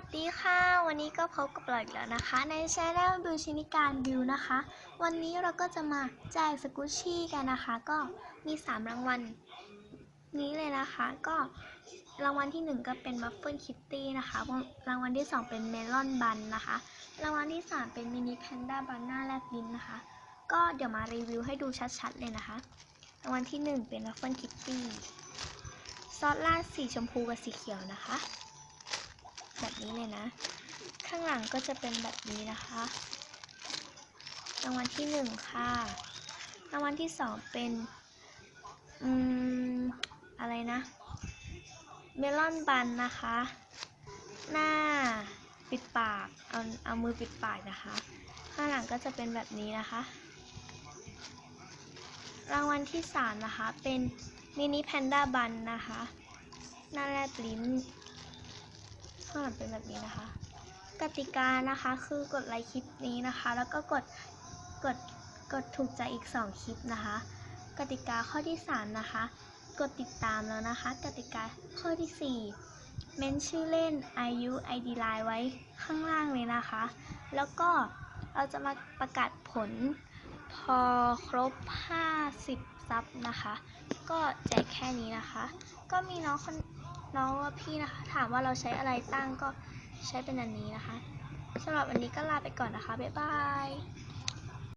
สดีค่ะ วันนี้ก็พบกับเราอีกแล้วนะคะ ในช anel บิวชินิการบิวนะคะ วันนี้เราก็จะมาแจกสกุชชี่กันนะคะ ก็มี 3 รางวัลนี้เลยนะคะ ก็รางวัลที่ 1 ก็เป็นมัฟเฟิลคิตตี้นะคะ รางวัลที่ 2 เป็นเมลอนบันนะคะ รางวัลที่ 3 เป็นมินิแพนด้าบันหน้าแลบลิ้นนะคะ ก็เดี๋ยวมารีวิวให้ดูชัดๆเลยนะคะ รางวัลที่ 1 เป็นมัฟเฟิลคิตตี้ซอสราดสีชมพูกับสีเขียวนะคะ แบบนี้เลยนะ ข้างหลังก็จะเป็นแบบนี้นะคะ รางวัลที่หนึ่งค่ะ รางวัลที่สองเป็น อืม อะไรนะ เมลอนบันนะคะ หน้าปิดปาก เอา เอามือปิดปากนะคะ ข้างหลังก็จะเป็นแบบนี้นะคะ รางวัลที่สามนะคะ เป็นมินิแพนด้าบันนะคะ หน้าแลบลิ้น ข้างหลังเป็นแบบนี้นะคะ กติกานะคะคือกดไลค์คลิปนี้นะคะ แล้วก็กดกดกดถูกใจอีก 2 คลิปนะคะ กติกาข้อที่ 3 นะคะ กดติดตามแล้วนะคะ กติกาข้อที่ 4 เมนชื่อเล่นอายุ ID line ไว้ข้างล่างเลยนะคะ แล้วก็เราจะมาประกาศผลพอครบ 50 ซับนะคะ ก็แจกแค่นี้นะคะ ก็มีน้องคน น้องว่าพี่นะคะ ถามว่าเราใช้อะไรตั้งก็ใช้เป็นอันนี้นะคะสำหรับวันนี้ก็ลาไปก่อนนะคะ บ๊ายบาย